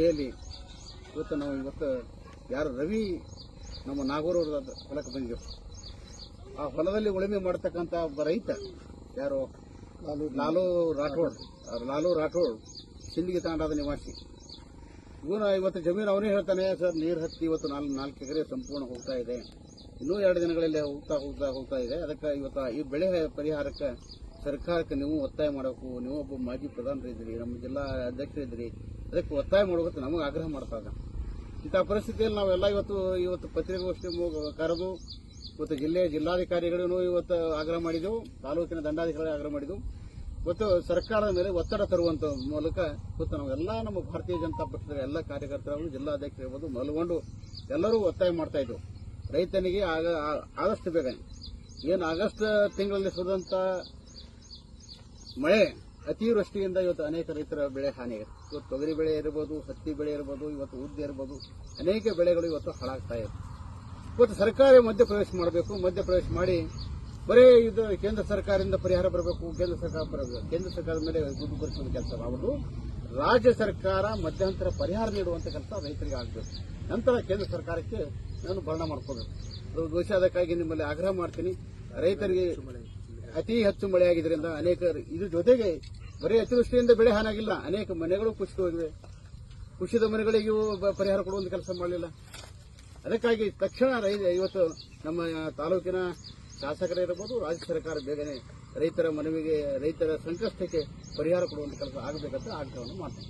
ಜಿಲ್ಲೆಯಲ್ಲಿ ಇವತ್ತು ನಾವು ಇವತ್ತು ಯಾರು ರವಿ ನಮ್ಮ ನಾಗೂರ್ ಅವ್ರ ಹೊಲಕ್ಕೆ ಬಂದಿದ್ದೆವು ಆ ಹೊಲದಲ್ಲಿ ಉಳುಮೆ ಮಾಡ್ತಕ್ಕಂಥ ಒಬ್ಬ ರೈತ ಯಾರು? ಲಾಲು ರಾಠೋಡ್. ಅವ್ರು ಲಾಲು ರಾಠೋಡ್ ಸಿಂದಿಗೆ ತಾಂಡಾದ ನಿವಾಸಿ. ಇವನು ಇವತ್ತು ಜಮೀನು ಅವನೇ ಹೇಳ್ತಾನೆ ಸರ್ ನೀರು ಹತ್ತಿ ಇವತ್ತು ನಾಲ್ಕು ನಾಲ್ಕು ಎಕರೆ ಸಂಪೂರ್ಣ ಹೋಗ್ತಾ ಇದೆ. ಇನ್ನೂ ಎರಡು ದಿನಗಳಲ್ಲಿ ಹೋಗ್ತಾ ಹೋಗ್ತಾ ಹೋಗ್ತಾ ಇದೆ. ಅದಕ್ಕೆ ಇವತ್ತು ಈ ಬೆಳೆ ಪರಿಹಾರಕ್ಕೆ ಸರ್ಕಾರಕ್ಕೆ ನೀವು ಒತ್ತಾಯ ಮಾಡಬೇಕು, ನೀವು ಒಬ್ಬ ಮಾಜಿ ಪ್ರಧಾನರಿದ್ದೀರಿ ನಮ್ಮ ಜಿಲ್ಲಾ ಅಧ್ಯಕ್ಷರಿದ್ದೀರಿ ಅದಕ್ಕೆ ಒತ್ತಾಯ ಮಾಡಬೇಕು ನಮಗೆ ಆಗ್ರಹ ಮಾಡ್ತಾ ಇದ್ದ ಇಂಥ ಪರಿಸ್ಥಿತಿಯಲ್ಲಿ ನಾವೆಲ್ಲ ಇವತ್ತು ಇವತ್ತು ಪತ್ರಿಕಾಗೋಷ್ಠಿ ಕರೆದು, ಇವತ್ತು ಜಿಲ್ಲೆಯ ಜಿಲ್ಲಾಧಿಕಾರಿಗಳನ್ನು ಇವತ್ತು ಆಗ್ರಹ ಮಾಡಿದೆವು, ತಾಲೂಕಿನ ದಂಡಾಧಿಕಾರಿ ಆಗ್ರಹ ಮಾಡಿದೆವು. ಮತ್ತು ಸರ್ಕಾರದ ಮೇಲೆ ಒತ್ತಡ ತರುವಂತ ಮೂಲಕ ಇವತ್ತು ನಾವೆಲ್ಲ ನಮ್ಮ ಭಾರತೀಯ ಜನತಾ ಪಕ್ಷದ ಎಲ್ಲ ಕಾರ್ಯಕರ್ತರು ಜಿಲ್ಲಾಧ್ಯಕ್ಷರು ಇರ್ಬೋದು, ಮಲ್ಗೊಂಡು ಎಲ್ಲರೂ ಒತ್ತಾಯ ಮಾಡ್ತಾ ಇದ್ದವು ರೈತನಿಗೆ ಆಗ- ಆದಷ್ಟು ಬೇಗ ಏನು ಆಗಸ್ಟ್ ತಿಂಗಳಲ್ಲಿ ಸುರಿದಂತ ಮಳೆ, ಅತಿವೃಷ್ಟಿಯಿಂದ ಇವತ್ತು ಅನೇಕ ರೈತರ ಬೆಳೆ ಹಾನಿಯಾಗಿದೆ ಇವತ್ತು ತೊಗರಿ ಬೆಳೆ ಇರಬಹುದು ಹತ್ತಿ ಬೆಳೆ ಇರಬಹುದು ಇವತ್ತು ಉದ್ದ ಇರಬಹುದು ಅನೇಕ ಬೆಳೆಗಳು ಇವತ್ತು ಹಾಳಾಗ್ತಾ ಇದೆ. ಇವತ್ತು ಸರ್ಕಾರ ಮಧ್ಯಪ್ರವೇಶ ಮಾಡಬೇಕು, ಮಧ್ಯಪ್ರವೇಶ ಮಾಡಿ ಬರೀ ಇದು ಕೇಂದ್ರ ಸರ್ಕಾರದಿಂದ ಪರಿಹಾರ ಬರಬೇಕು, ಕೇಂದ್ರ ಸರ್ಕಾರ ಬರಬೇಕು. ಕೇಂದ್ರ ಸರ್ಕಾರದ ಮೇಲೆ ದುಡ್ಡು ಕೊಡಿಸುವ ಕೆಲಸ ಮಾಡುವುದು ರಾಜ್ಯ ಸರ್ಕಾರ ಮಧ್ಯಂತರ ಪರಿಹಾರ ನೀಡುವಂತ ಕೆಲಸ ರೈತರಿಗೆ ಆಗಬೇಕು. ನಂತರ ಕೇಂದ್ರ ಸರ್ಕಾರಕ್ಕೆ ನಾನು ಭರಣ ಮಾಡ್ಕೋಬೇಕು ಅದು ದೋಷ ಅದಕ್ಕಾಗಿ ನಿಮ್ಮಲ್ಲಿ ಆಗ್ರಹ ಮಾಡ್ತೀನಿ. ರೈತರಿಗೆ ಅತಿ ಹೆಚ್ಚು ಮಳೆಯಾಗಿದ್ದರಿಂದ ಅನೇಕ ಇದ್ರ ಜೊತೆಗೆ ಬರೀ ಅತಿವೃಷ್ಟಿಯಿಂದ ಬೆಳೆ ಹಾನಾಗಿಲ್ಲ ಅನೇಕ ಮನೆಗಳು ಕುಸಿದು ಹೋಗಿವೆ. ಕುಸಿದ ಮನೆಗಳಿಗೂ ಪರಿಹಾರ ಕೊಡುವಂತ ಕೆಲಸ ಮಾಡಲಿಲ್ಲ. ಅದಕ್ಕಾಗಿ ತಕ್ಷಣ ರೈತ ಇವತ್ತು ನಮ್ಮ ತಾಲೂಕಿನ ಶಾಸಕರೇ ಇರಬಹುದು ರಾಜ್ಯ ಸರ್ಕಾರ ಬೇಗನೆ ರೈತರ ಮನವಿಗೆ, ರೈತರ ಸಂಕಷ್ಟಕ್ಕೆ ಪರಿಹಾರ ಕೊಡುವಂತ ಕೆಲಸ ಆಗಬೇಕಂತ ಆಗ್ರಹವನ್ನು ಮಾಡ್ತೀನಿ.